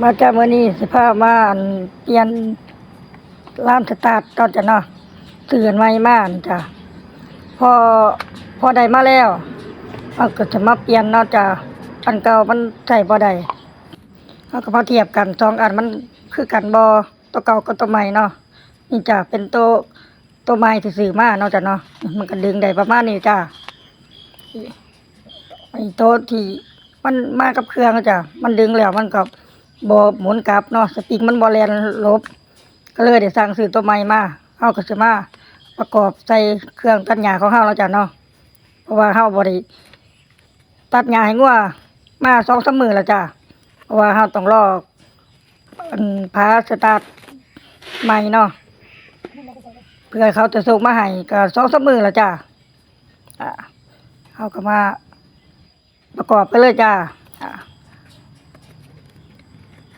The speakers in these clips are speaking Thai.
มาจากมื้อนี้สิพามาอั่นเปลี่ยนร้านสตาร์ทก่อนจะเนาะซื้อนใหม่มานจ้ะพอพอได้มาแล้วเราก็จะมาเปลี่ยนเนาะจ้ะอันเก่ามันใช้บ่ได้เราก็มาเทียบกันสองอันมันคือกันบ่ตัวเก่ากับตัวใหม่เนาะนี่จ้ะเป็นตัวตัวใหม่ที่ซื้อมาเนาะจ้ะเนาะมันก็ดึงได้ประมาณนี้จ้ะไอ้ตัวที่มันมากับเครื่องจ้ะมันดึงแล้วมันก็ บ่หมุนกลับเนาะสปริงมันบ่แลนลบ ก็เลยได้สั่งซื้อตัวใหม่มาเฮาก็สิมาประกอบใส่เครื่องตัดหญ้าของเฮาแล้วจ้ะเนาะเพราะว่าเฮาบ่ได้ตัดหญ้าให้งัวมา2-3มื้อแล้วจ้ะเพราะว่าเฮาต้องรออันพาสตาร์ทใหม่เนาะเพื่อเขาจะส่งมาให้ก็2-3มื้อแล้วจ้ะอ่าเฮาก็มาประกอบไปเลยจ้า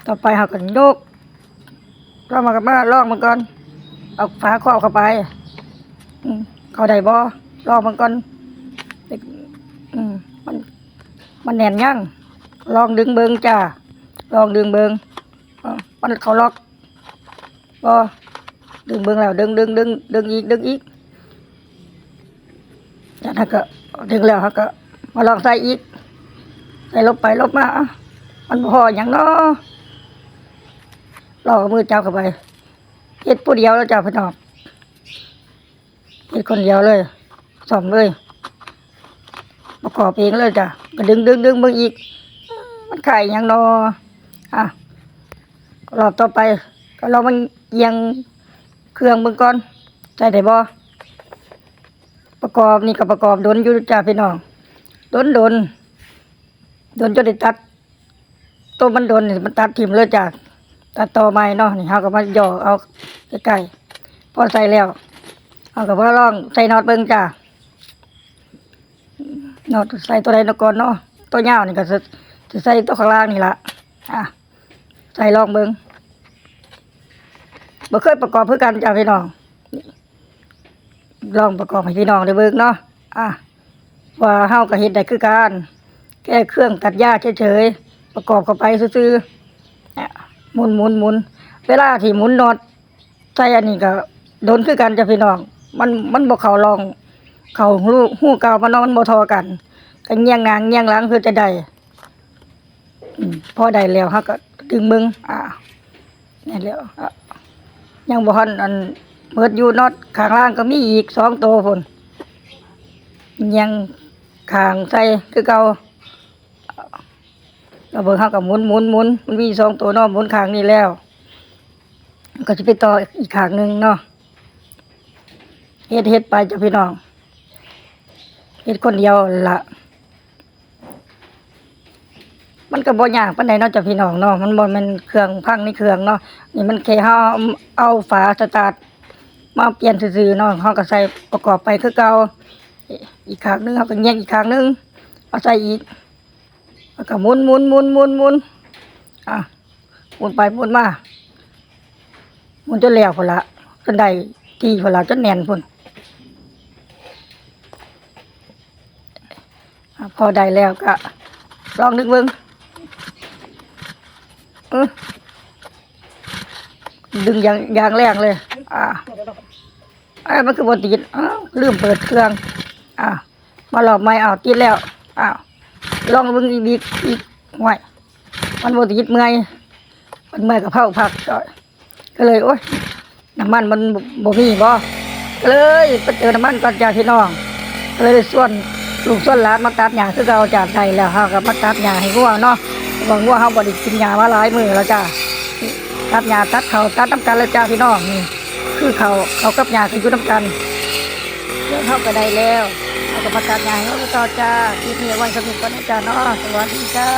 ต่อไปเราก็ยกเรามากับมาลอกมันก่อน เอาฝาครอบเข้าไปเขาได้บ่ลอกมันก่อนเด็กมันมันแน่นยังลองดึงเบิงจ้าลองดึงเบิงมันเขาล็อกบ่ดึงเบิงแล้วดึงดึงดึงดึงอีกดึงอีกจากนั้นก็ดึงแล้วเขาก็มาลองใส่อีกใส่ลบไปลบมาอะมันพออย่างเนาะ ลอกมือจับเข้าไปเฮ็ดผู้เดียวแล้วจ้าพี่น้องเฮ็ดคนเดียวเลยสอมเลยประกอบเองเลยจ้ะก็ดึงดึงดึงเบิ่งอีก มันไข่ยังนออะรอบต่อไป ก็ลองมันเอียงเครื่องเบิ่งก่อนใส่ได้บ่ประกอบนี่ก็ประกอบโดนอยู่จ้าพี่น้องโดนโดนโดนจนได้ตัดตัวมันโดนมันตัดทิ่มเลยจ้ะ ตัดต่อใหม่เนาะนี่เฮาก็มาย่อเอาใกล้ๆพอใส่แล้วเฮาก็มาลองใส่น็อตเบิ่งจ้าน็อตใส่ตัวใดนก่อนเนาะตัวยาวนี่ก็สิสิใส่ตัวข้างล่างนี่ละอะใส่ลองเบิ่งบ่เคยประกอบเพื่อกันจ้าพี่น้อง ลองประกอบให้พี่น้องได้เบิ่งเนาะอะว่าเฮาก็เฮ็ดได้คือกันแก้เครื่องตัดหญ้าเฉยๆประกอบเข้าไปซื่อๆเนี่ย หมุนหมุนหมุนเวลาที่หมุนนอตใส่อันนี้ก็โดนคือกันจะพี่น้อง มันมันบ่เขาลอง เขาหูหูเก่ามันเนมันบ่ทอกันก็เงียงหนางเงียงหลังคือจะได้พอได้แล้วฮาก็ดึงมึงอ่านี่แล้วอะยังบ่ทันอันเบิดอยู่นอตข้างล่างก็มีอีกสองตัวพุ่นเงียงข้างใส่คือเก่า เราเบิ่งเขากับหมุนหมุนหมุนมันมีสองตัวนาะหมุนข้างนี้แล้ว ก็จะไปต่ออีกข้างหนึ่งเนาะเฮ็ดเฮ็ดไปจ้ะพี่น้องเฮ็ดคนเดียวละมันก็บ่ยากปานใดเนาะจ้ะพี่น้องเนาะมันบ่ม่นเครื่องพังในเครื่องเนาะนี่มันแค่เฮาเอาฝาสตาร์ทมาเปลี่ยนซื่อๆเนาะเฮาก็ใส่ประกอบไปคือเก่าอีกข้างหนึงเฮาก็แยกอีกข้างหนึงเอาใส่อีก แล้วก็หมุนหมุนหมุนหมุนหมุนอะหมุนไปหมุนมาหมุนจนแล้วคนละจนได้ที่พุ่นละจนแน่นพุ่นพอได้แล้วก็ลองนึกเบิ่งเออดึงอย่างอย่างแรงเลย อ่าไอ้ยมันคือบติดอ้าวลืมเปิดเครื่อง อ่ามาหลอกไม่เอาวติดแล้วอ้าว ลองเบิ่งอีกอีกอีกห่วยมันบ่ติดเมื่อยมันเมื่อยกับเผาพักก็เลยโอ๊ยน้ำมันมันบ่มีบ่ก็เลยไปเจอน้ำมันก่อนจ้าพี่น้องก็เลยส่วนลูกส่วนหลานมาตัดหญ้าคือเก่าจาได้แล้วเฮาก็มาตัดหญ้าให้งัวเนาะเพราะว่างัวเฮาบ่ได้กินหญ้ามาหลายมื้อแล้วจ้าตัดหญ้าตัดเขาตัดน้ำกันเลยจ้าพี่น้องนี่คือเขาเขากับหญ้าคืออยู่น้ำกันเดี๋ยวเฮาก็ได้แล้ว เอาก็มาตัดหญ่ให้ต่อจ้าคลิปนี้เอาไวันสนุกกันนะจ้าเนาะสวัสดีจ้า